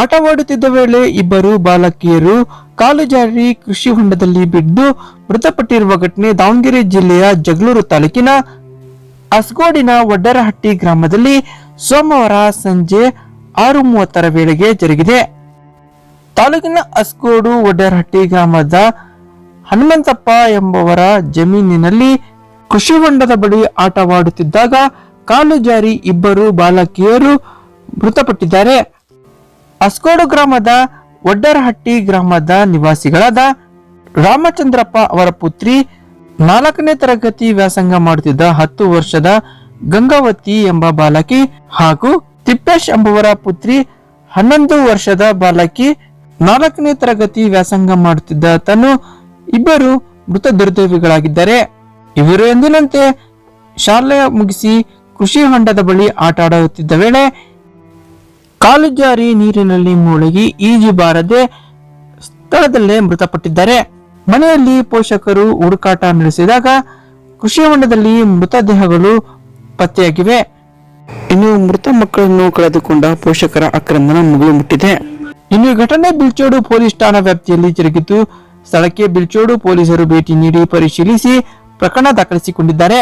ಆಟವಾಡುತ್ತಿದ್ದ ವೇಳೆ ಇಬ್ಬರು ಬಾಲಕಿಯರು ಕಾಲು ಜಾರಿ ಕೃಷಿ ಹೊಂಡದಲ್ಲಿ ಬಿದ್ದು ಮೃತಪಟ್ಟಿರುವ ಘಟನೆ ದಾವಣಗೆರೆ ಜಿಲ್ಲೆಯ ಜಗಳೂರು ತಾಲೂಕಿನ ಅಸ್ಗೋಡಿನ ವಡ್ಡರಹಟ್ಟಿ ಗ್ರಾಮದಲ್ಲಿ ಸೋಮವಾರ ಸಂಜೆ ಆರು ಮೂವತ್ತರ ವೇಳೆಗೆ ಜರುಗಿದೆ. ತಾಲೂಕಿನ ಅಸ್ಗೋಡು ವಡ್ಡರಹಟ್ಟಿ ಗ್ರಾಮದ ಹನುಮಂತಪ್ಪ ಎಂಬವರ ಜಮೀನಿನಲ್ಲಿ ಕೃಷಿ ಹೊಂಡದ ಬಳಿ ಆಟವಾಡುತ್ತಿದ್ದಾಗ ಕಾಲು ಜಾರಿ ಇಬ್ಬರು ಬಾಲಕಿಯರು ಮೃತಪಟ್ಟಿದ್ದಾರೆ. ಅಸ್ಕೋಡು ಗ್ರಾಮದ ಒಡ್ಡರಹಟ್ಟಿ ಗ್ರಾಮದ ನಿವಾಸಿಗಳಾದ ರಾಮಚಂದ್ರಪ್ಪ ಅವರ ಪುತ್ರಿ ನಾಲ್ಕನೇ ತರಗತಿ ವ್ಯಾಸಂಗ ಮಾಡುತ್ತಿದ್ದ ಹತ್ತು ವರ್ಷದ ಗಂಗಾವತಿ ಎಂಬ ಬಾಲಕಿ ಹಾಗೂ ತಿಪ್ಪೇಶ್ ಎಂಬುವರ ಪುತ್ರಿ ಹನ್ನೊಂದು ವರ್ಷದ ಬಾಲಕಿ ನಾಲ್ಕನೇ ತರಗತಿ ವ್ಯಾಸಂಗ ಮಾಡುತ್ತಿದ್ದ ತನು ಇಬ್ಬರು ಮೃತ ದುರ್ದೈವಿಗಳಾಗಿದ್ದಾರೆ. ಇವರು ಎಂದಿನಂತೆ ಶಾಲೆ ಮುಗಿಸಿ ಕೃಷಿ ಹೊಂಡದ ಬಳಿ ಆಟ ಆಡುತ್ತಿದ್ದ ವೇಳೆ ಕಾಲು ಜಾರಿ ನೀರಿನಲ್ಲಿ ಮುಳುಗಿ ಈಜಿ ಬಾರದೆ ಸ್ಥಳದಲ್ಲೇ ಮೃತಪಟ್ಟಿದ್ದಾರೆ. ಮನೆಯಲ್ಲಿ ಪೋಷಕರು ಹುಡುಕಾಟ ನಡೆಸಿದಾಗ ಕೃಷಿ ಹೊಂಡದಲ್ಲಿ ಮೃತದೇಹಗಳು ಪತ್ತೆಯಾಗಿವೆ. ಇನ್ನು ಮೃತ ಮಕ್ಕಳನ್ನು ಕಳೆದುಕೊಂಡ ಪೋಷಕರ ಆಕ್ರಂದನ ಮುಗಿಲು ಮುಟ್ಟಿದೆ. ಇನ್ನು ಘಟನೆ ಬಿಲ್ಚೋಡು ಪೊಲೀಸ್ ಠಾಣಾ ವ್ಯಾಪ್ತಿಯಲ್ಲಿ ಜರುಗಿದ್ದು ಸ್ಥಳಕ್ಕೆ ಬಿಲ್ಚೋಡು ಪೊಲೀಸರು ಭೇಟಿ ನೀಡಿ ಪರಿಶೀಲಿಸಿ ಪ್ರಕರಣ ದಾಖಲಿಸಿಕೊಂಡಿದ್ದಾರೆ.